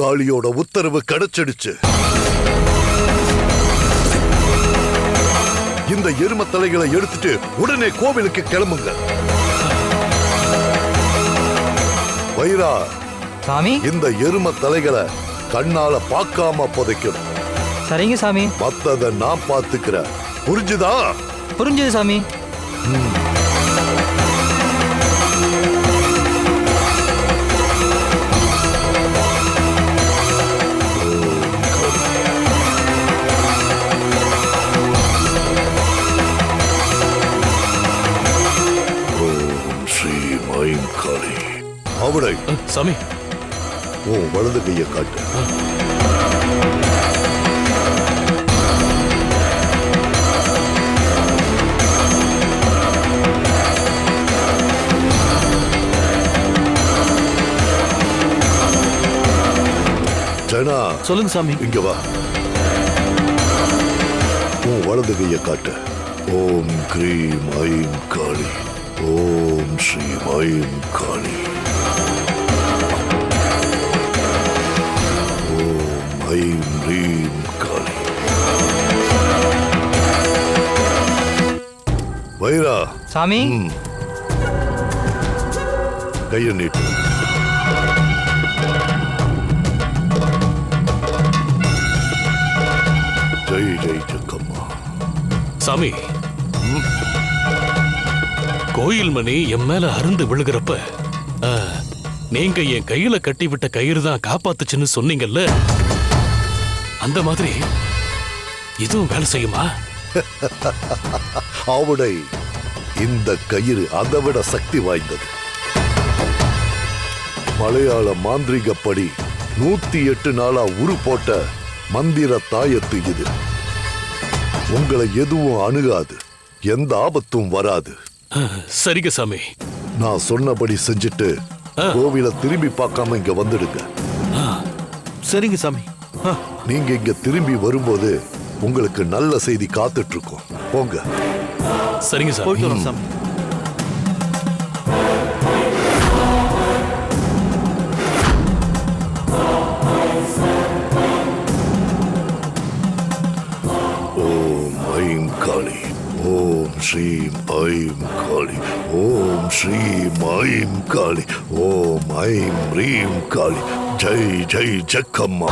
காளியோட உத்தரவு கிடைச்சிடுச்சு. இந்த எரும தலைகளை எடுத்துட்டு உடனே கோவிலுக்கு கிளம்புங்க. வைரா சாமி? இந்த எரும தலைகளை கண்ணால பார்க்காம புதைக்கணும். சரிங்க சாமி. மத்தத நான் பாத்துக்கிறேன் புரிஞ்சுதா? புரிஞ்சுது சாமி. ஓம் அஹ், சாமி. உன் வலது கையை காட்டு. ஜனா சொல்லுங்க சாமி. இங்க வா. உன் வலது கையை காட்டு. ஓம் கிரீம் ஐம் காளி. ஓம் ஸ்ரீ ஐம் காளி. ஐம் ரீம் காளி வைரா. சாமி? ம். கையை நீட்டு. ஜெய் ஜெய் ஜக்கம்மா. சாமி. கோயில் மணி என் மேல அருந்து விழுகிறப்ப ஆ, நீங்க என் கையில கட்டி விட்ட கயிறு தான் காப்பாத்துச்சுன்னு சொன்னீங்கல்ல? அந்த மாதிரி இதுவும் வேலை செய்யுமா? ஆவுடை இந்த கயிறு அதை விட சக்தி வாய்ந்தது. மலையாள மாந்திரிகப்படி நூத்தி எட்டு நாளா உரு போட்ட மந்திர தாயத்து இது. உங்களை எதுவும் அணுகாது எந்த ஆபத்தும் வராது. சரிங்க சாமி. நான் சொன்னபடி செஞ்சுட்டு கோவில திரும்பி பார்க்காம இங்க வந்துடுங்க. சரிங்க சாமி. நீங்க இங்க திரும்பி வரும்போது உங்களுக்கு நல்ல செய்தி காத்துட்டு இருக்கோம் போங்க. சரிங்க சாமி போயிட்டு வரோம் சாமி. ஓம் ஐம் காளி. ஓம் ஸ்ரீம் ஐம் காளி. ஓம் ஸ்ரீம் ஐம் காளி. ஓம் ஐம் ரீம் காளி. జై జై జక్కమ్మ.